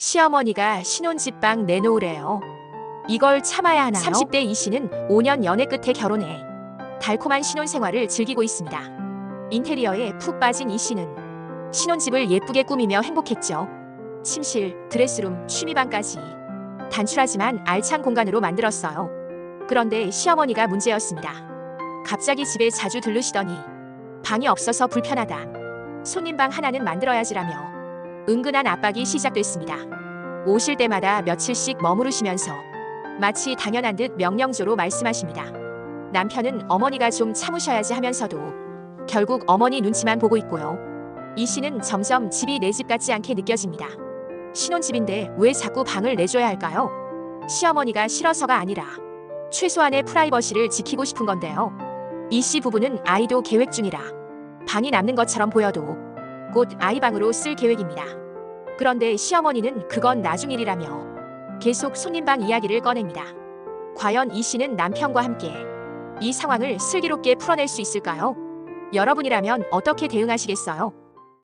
시어머니가 신혼집 방 내놓으래요. 이걸 참아야 하나요? 30대 이 씨는 5년 연애 끝에 결혼해 달콤한 신혼 생활을 즐기고 있습니다. 인테리어에 푹 빠진 이 씨는 신혼집을 예쁘게 꾸미며 행복했죠. 침실, 드레스룸, 취미방까지 단출하지만 알찬 공간으로 만들었어요. 그런데 시어머니가 문제였습니다. 갑자기 집에 자주 들르시더니 방이 없어서 불편하다. 손님 방 하나는 만들어야지라며 은근한 압박이 시작됐습니다. 오실 때마다 며칠씩 머무르시면서 마치 당연한 듯 명령조로 말씀하십니다. 남편은 어머니가 좀 참으셔야지 하면서도 결국 어머니 눈치만 보고 있고요. 이 씨는 점점 집이 내 집 같지 않게 느껴집니다. 신혼집인데 왜 자꾸 방을 내줘야 할까요? 시어머니가 싫어서가 아니라 최소한의 프라이버시를 지키고 싶은 건데요. 이 씨 부부는 아이도 계획 중이라 방이 남는 것처럼 보여도 곧 아이 방으로 쓸 계획입니다. 그런데 시어머니는 그건 나중 일이라며 계속 손님방 이야기를 꺼냅니다. 과연 이 씨는 남편과 함께 이 상황을 슬기롭게 풀어낼 수 있을까요? 여러분이라면 어떻게 대응하시겠어요?